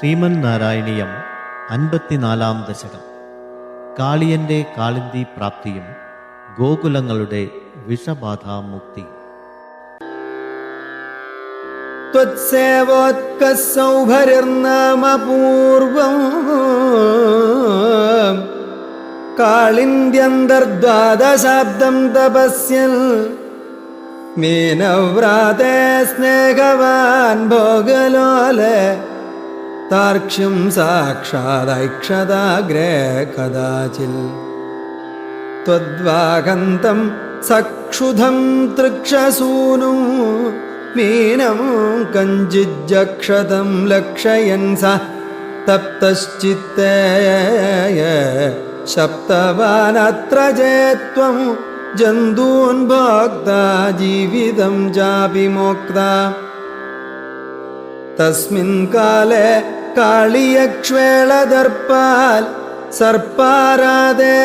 ശ്രീമൻ നാരായണീയം അൻപത്തിനാലാം ദശകം. കാളിയന്റെ കാളിന്തി പ്രാപ്തിയും ഗോകുലങ്ങളുടെ വിഷബാധാമുക്തി. ത്വത്സേവോത്കസൗഭരിർനാമപൂർവം കാളിന്ദ്യന്തർദ്വാദശാബ്ദം തപസ്യൽ മീനവ്രാതേ സ്നേഹവാൻ ഭോഗലോല तार्क्ष्यं साक्षादैक्षदाग्रे कदाचित् त्वद्वागन्तं सक्षुधं तृक्षसूनु मीनं कञ्चिज्जक्षतं लक्षयन् स तप्तश्चित्ते शप्तवानत्र चेत्त्वं जन्तून् भोक्ता जीवितं चापि मोक्ता। तस्मिन् काले काളിയക്ഷ്വേളദർപ്പാൽ സർപ്പാരാതെ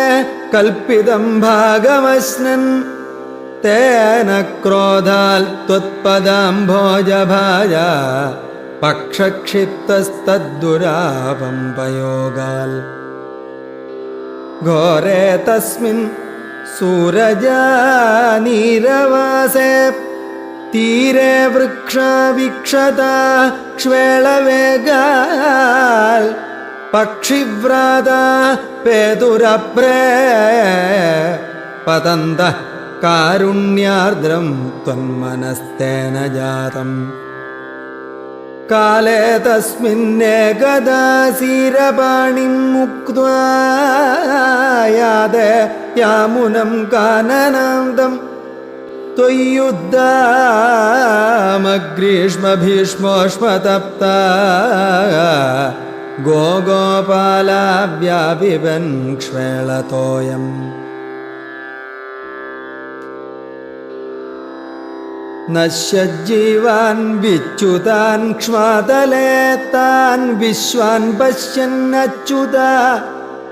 കൽപ്പിതം ഭാഗമശ്നൻ തേന ക്രോധാൽ ത്വത്പദാംഭോജഭാജ പക്ഷക്ഷിപ്തസ്തദ്ദുരാപം പയോഗാൽ. ഘോരേ തസ്മിൻ സൂരജാനീരവാസേ തീരെ വൃക്ഷവിക്ഷത ക്ഷ്വേളവേഗാൽ പക്ഷിവ്രാത പേതുരപ്രേ പതന്ത കാരുണ്യാർദ്രം ത്വന്മനസ്തേന ജാതം. കാലേ തസ്മിന്നേകദാസീരപാണിം മുക്ത്വാ യാതെ യാമുനം കാനനാന്തം त्वय्युद्दामग्रीष्मभीष्मोष्मतप्ता गोगोपालाव्यापिबन् क्ष्वेळतोयम् नश्यज्जीवान् विच्युतान् क्ष्मातले तान् विश्वान् पश्यन्नच्युता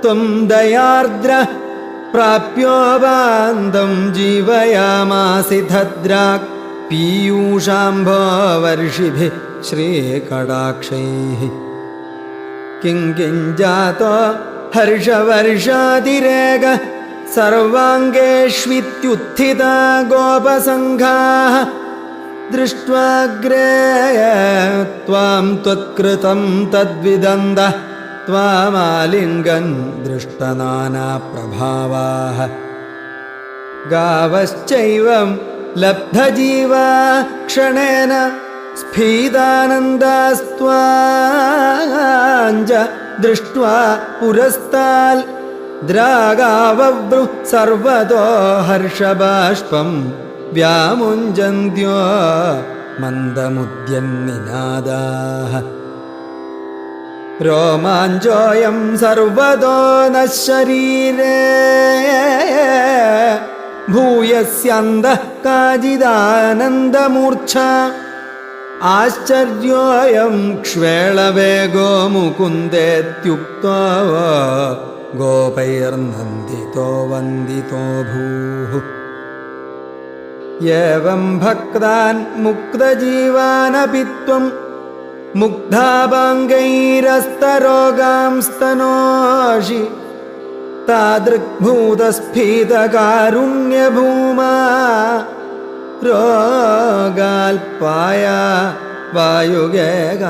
त्वं दयार्द्र प्राप्योपान्तं जीवयामासि धद्राक् पीयूषाम्भोवर्षिभिः श्रीकटाक्षैः। किं किं जातो हर्षवर्षातिरेक सर्वाङ्गेष्वित्युत्थिता गोपसङ्घाः। दृष्ट्वाग्रे त्वां त्वत्कृतं तद्विदन्द त्वामालिङ्गन् दृष्टनानाप्रभावाः गावश्चैवं लब्धजीवा क्षणेन स्फीतानन्दास्त्वाञ्च दृष्ट्वा पुरस्ताल् द्रागावव्रु सर्वतो हर्षबाष्पं व्यामुञ्जन्त्यो मन्दमुद्यन्निनादाः रोमाञ्चोऽयं सर्वतो नः शरीरे भूयस्यन्दः काचिदानन्दमूर्च्छा आश्चर्योऽयं क्ष्वेळवेगो मुकुन्देत्युक्तो गोपैर्नन्दितो वन्दितो भूः एवं भक्तान् मुक्तजीवानपि त्वं मुग्धाभाङ्गैरस्तरोगां स्तनोषि तादृग्भूतस्फीतकारुण्यभूमा रोगाल्पाया वायुगेगाधिवासा